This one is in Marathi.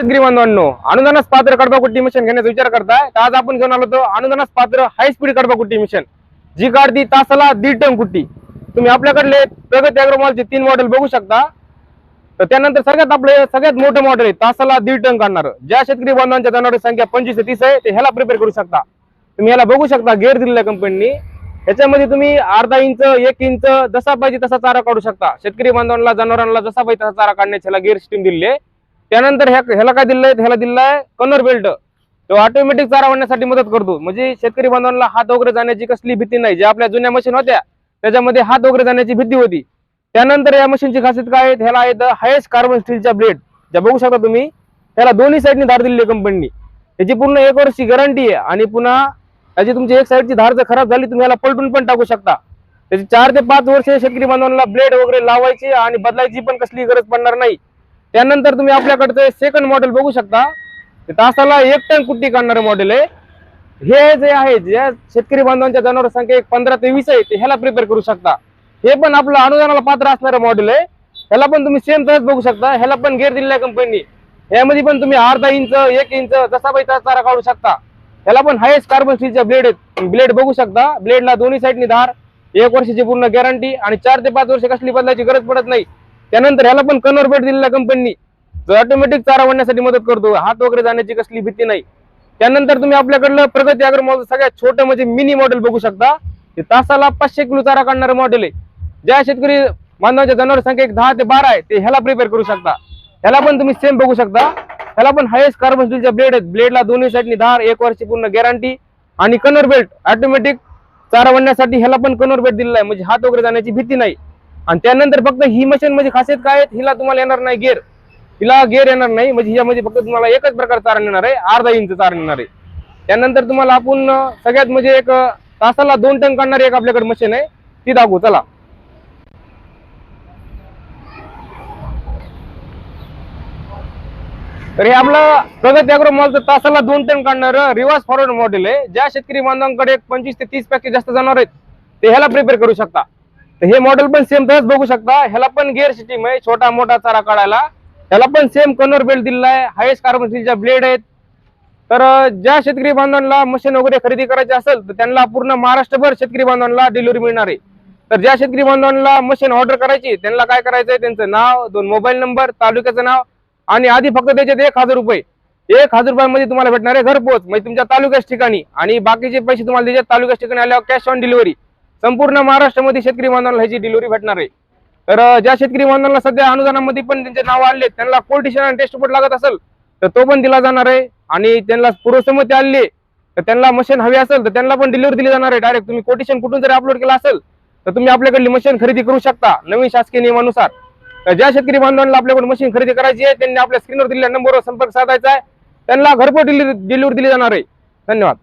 शेतकरी बांधवांनो अनुदानास पात्र कडबा कुट्टी मिशन घेण्याचा विचार करताय. तर आज आपण घेऊन आलो होतो अनुदानास पात्र हाय स्पीड कडबा कुट्टी मिशन. जी काढती तासाला दीड टन कुट्टी तुम्ही आपल्याकडले प्रगती अग्रमॉलचे तीन मॉडेल बघू शकता. तर त्यानंतर सगळ्यात आपले सगळ्यात मोठं मॉडेल आहे तासाला दीड टन काढणार. ज्या शेतकरी बांधवांच्या जनावरांची संख्या पंचवीस ते तीस आहे ते ह्याला प्रिपेअर करू शकता. तुम्ही ह्याला बघू शकता गेअर दिलेल्या कंपनीनी ह्याच्यामध्ये तुम्ही अर्धा इंच एक इंच जसा पाहिजे तसा चारा काढू शकता. शेतकरी बांधवांना जनावरांना जसा पाहिजे तसा चारा काढण्याच्या ह्याला गेअर सिस्टीम दिलेली आहे. त्यानंतर ह्या ह्याला काय दिलंय? ह्याला दिलाय कनर बेल्ट. तो ऑटोमॅटिक चारा वाढण्यासाठी मदत करतो. म्हणजे शेतकरी बांधवांना हात वगैरे जाण्याची कसली भीती नाही. जे आपल्या जुन्या मशीन होत्या त्याच्यामध्ये हात वगैरे जाण्याची भीती होती. त्यानंतर या मशीनची खासियत काय आहे? ह्याला आहे हायेस्ट कार्बन स्टीलच्या ब्लेड ज्या बघू शकता तुम्ही त्याला दोन्ही साईडनी धार दिलेली कंपनीने त्याची पूर्ण एक वर्षची गॅरंटी आहे. आणि पुन्हा त्याची तुमची एक साईडची धार जर खराब झाली तुम्ही याला पलटून पण टाकू शकता. त्याची चार ते पाच वर्ष शेतकरी बांधवांना ब्लेड वगैरे लावायची आणि बदलायची पण कसली गरज पडणार नाही. त्यानंतर तुम्ही आपल्याकडचं सेकंड मॉडेल बघू शकता. तासाला एक टन कुट्टी काढणारं मॉडेल आहे. हे जे आहे जे शेतकरी बांधवांच्या जनावर संख्या एक पंधरा ते वीस आहे ते ह्याला प्रिपेअर करू शकता. हे पण आपलं अनुदानाला पात्र असणारं मॉडेल आहे. ह्याला पण तुम्ही सेम तसंच बघू शकता. ह्याला पण गेअर दिलेल्या कंपनी यामध्ये पण तुम्ही अर्धा इंच एक इंच जसा पाहिजे तसा चारा काढू शकता. ह्याला पण हायेस्ट कार्बन स्टीलच्या ब्लेड आहेत. ब्लेड बघू शकता. ब्लेडला दोन्ही साईडनी धार. एक वर्षाची पूर्ण गॅरंटी आणि चार ते पाच वर्ष कसली बदलायची गरज पडत नाही. त्यानंतर ह्याला पण कनर बेट दिलेल्या कंपनीनी जो ऑटोमॅटिक चारा वाढण्यासाठी मदत करतो. हात वगैरे जाण्याची कसली भीती नाही. त्यानंतर तुम्ही आपल्याकडलं प्रगती अग्र मॉडेल सगळ्यात छोटं म्हणजे मिनी मॉडेल बघू शकता. ते तासाला पाचशे किलो चारा काढणारं मॉडेल आहे. ज्या शेतकरी मानवाच्या जनावर संख्या एक दहा ते बारा आहे ते ह्याला प्रिपेअर करू शकता. ह्याला पण तुम्ही सेम बघू शकता. ह्याला पण हायेस्ट कार्बन स्टीलच्या ब्लेड आहेत. ब्लेडला दोन्ही साईडनी धार एक वर्षी पूर्ण गॅरंटी आणि कनर बेल्ट ऑटोमॅटिक चारा वाढण्यासाठी ह्याला पण कनर बेल्ट दिलेला आहे. म्हणजे हात वगैरे जाण्याची भीती नाही. आणि त्यानंतर फक्त ही मशीन म्हणजे खासियत काय हिला तुम्हाला येणार नाही गेअर हिला गेअर येणार नाही म्हणजे हिच्यामध्ये फक्त तुम्हाला एकच प्रकार चारण येणार आहे अर्धा इंच चारण येणार आहे. त्यानंतर तुम्हाला आपण सगळ्यात म्हणजे एक तासाला दोन टन काढणारी एक आपल्याकडे मशीन आहे ती दाखवू चला. तर हे आपलं प्रगत अॅग्रो मॉलचं तासाला दोन टन काढणारं रिव्हर्स फॉरवर्ड मॉडेल आहे ज्या शेतकरी बांधवांकडे पंचवीस ते तीस पॅकेज जास्त जाणार आहेत ते ह्याला प्रिपेअर करू शकता. तर हे मॉडेल पण सेम तसंच बघू शकता. ह्याला पण गेअर सिस्टीम आहे छोटा मोठा चारा काढायला. ह्याला पण सेम कनर बेल्ट दिलेला आहे. हायेस्ट कार्बन स्टीलच्या ब्लेड आहेत. तर ज्या शेतकरी बांधवांना मशीन वगैरे खरेदी करायची असेल तर त्यांना पूर्ण महाराष्ट्रभर शेतकरी बांधवांना डिलिव्हरी मिळणार आहे. तर ज्या शेतकरी बांधवांना मशीन ऑर्डर करायची त्यांना काय करायचंय? त्यांचं नाव दोन मोबाईल नंबर तालुक्याचं नाव आणि आधी फक्त त्याच्यात एक हजार रुपये. एक हजार रुपयामध्ये तुम्हाला भेटणार आहे घरपोच. म्हणजे तुमच्या तालुक्याच ठिकाणी आणि बाकीचे पैसे तुम्हाला त्याच्या तालुक्याच ठिकाणी आल्यावर कॅश ऑन डिलिव्हरी संपूर्ण महाराष्ट्रामध्ये शेतकरी बांधवांना ह्याची डिलिव्हरी भेटणार आहे. तर ज्या शेतकरी बांधवांना सध्या अनुदानामध्ये पण त्यांचे नाव आले त्यांना कोल्टिशन आणि टेस्ट रिपोर्ट लागत असेल तर तो पण दिला जाणार आहे. आणि त्यांना पूर्वसंमती आली तर त्यांना मशीन हवी असेल तर त्यांना पण डिलिव्हरी दिली जाणार आहे. डायरेक्ट तुम्ही कोटेशन कुठून जरी अपलोड केलं असेल तर तुम्ही आपल्याकडली मशीन खरेदी करू शकता नवीन शासकीय नियमानुसार. तर ज्या शेतकरी बांधवांना आपल्याकडून मशीन खरेदी करायची आहे त्यांनी आपल्या स्क्रीनवर दिलेल्या नंबरवर संपर्क साधायचा आहे. त्यांना घरपोच डिलिव्हरी दिली जाणार आहे. धन्यवाद.